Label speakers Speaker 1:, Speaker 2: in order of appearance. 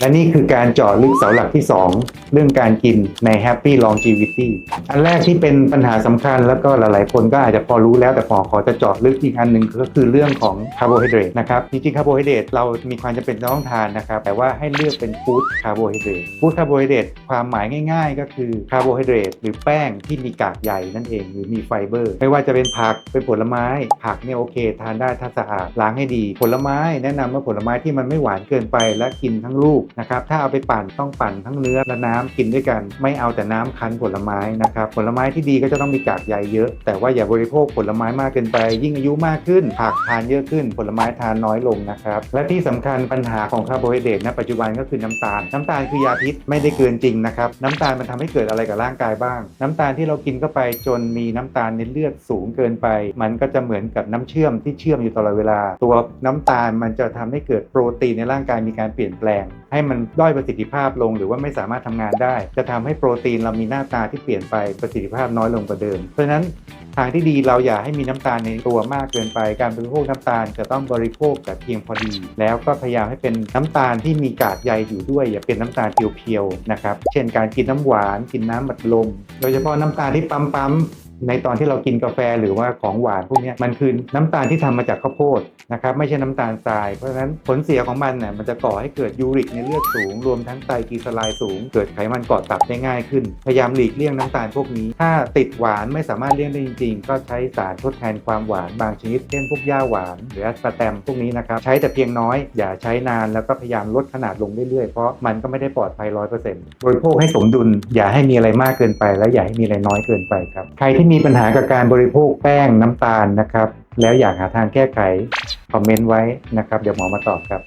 Speaker 1: และนี่คือการเจาะลึกเสาหลักที่ 2 เรื่องการกินใน Happy Longevity อันแรกที่เป็นปัญหาสำคัญแล้วก็หลายๆ คนก็อาจจะพอรู้แล้วแต่พอขอจะเจาะลึกอีกอันหนึ่งก็คือเรื่องของคาร์โบไฮเดรตนะครับ จริงๆคาร์โบไฮเดรตเรามีความจำเป็นต้องทานนะครับ แต่ว่าให้เลือกเป็นฟู้ดคาร์โบไฮเดรตฟู้ดคาร์โบไฮเดรตความหมายง่าย ๆ ก็คือคาร์โบไฮเดรตหรือแป้งที่มีกากใยนั่นเอง หรือมีไฟเบอร์ ไม่ว่าจะเป็นผักเป็นผลไม้ผักเนี่ยโอเค ทานได้ถ้าสะอาดล้างให้ดี ผลไม้แนะนำว่าผลไม้ที่มันไม่หวานเกินไปและกินทั้งลูกนะครับถ้าเอาไปปั่นต้องปั่นทั้งเนื้อและน้ำกินด้วยกัน ไม่เอาแต่น้ำคั้นผลไม้นะครับผลไม้ที่ดีก็จะต้องมีกากใยเยอะ แต่ว่าอย่าบริโภคผลไม้มากเกินไป ยิ่งอายุมากขึ้น ผักทานเยอะขึ้น ผลไม้ทานน้อยลงนะครับและที่สำคัญปัญหาของคาร์โบไฮเดรตณปัจจุบันก็คือน้ำตาล น้ำตาลคือยาพิษไม่ได้เกินจริงนะครับน้ำตาลมันทำให้เกิดอะไรกับร่างกายบ้าง น้ำตาลที่เรากินเข้าไปจนมีน้ำตาลในเลือดสูงเกินไป มันก็จะเหมือนกับน้ำเชื่อมที่เชื่อมอยู่ตลอดเวลา ตัวน้ำตาลมันจะทำให้เกิดโปรตีนในร่างกายมีการเปลี่ยนแปลงใให้มันด้อยประสิทธิภาพลง หรือว่าไม่สามารถทำงานได้ จะทำให้โปรตีนเรามีหน้าตาที่เปลี่ยนไปประสิทธิภาพน้อยลงกว่าเดิม เพราะฉะนั้นทางที่ดีเราอย่าให้มีน้ำตาลในตัวมากเกินไป การบริโภคน้ำตาลจะต้องบริโภคแต่เพียงพอดี แล้วก็พยายามให้เป็นน้ำตาลที่มีกากใยอยู่ด้วย อย่าเป็นน้ำตาลเพียวๆนะครับ เช่นการกินน้ำหวาน กินน้ำบัดลม โดยเฉพาะน้ำตาลที่ปั๊มๆ ในตอนที่เรากินกาแฟหรือว่าของหวานพวกนี้มันคือน้ำตาลที่ทำมาจากข้าวโพดนะครับไม่ใช่น้ำตาลทราย เพราะฉะนั้นผลเสียของมันเนี่ยมันจะก่อให้เกิดยูริกในเลือดสูง รวมทั้งไตรกลีเซอไรด์สูง เกิดไขมันเกาะตับได้ง่ายขึ้น พยายามหลีกเลี่ยงน้ำตาลพวกนี้ ถ้าติดหวานไม่สามารถเลี่ยงได้จริง ๆ ก็ใช้สารทดแทนความหวานบางชนิดเช่นพวกหญ้าหวาน หรือแสปาร์แตมพวกนี้นะครับใช้แต่เพียงน้อย อย่าใช้นานแล้วก็พยายามลดขนาดลงเรื่อยๆเพราะมันก็ไม่ได้ปลอดภัยร้อยเปอร์เซ็นต์บริโภคให้สมดุลอย่าให้มีอะไรมากเกินไป และอย่าให้มีอะไรน้อยเกินไปครับใครที่มีปัญหากับการบริโภคแป้งน้ำตาลนะครับ แล้วอยากหาทางแก้ไข คอมเมนต์ไว้นะครับ เดี๋ยวหมอมาตอบครับ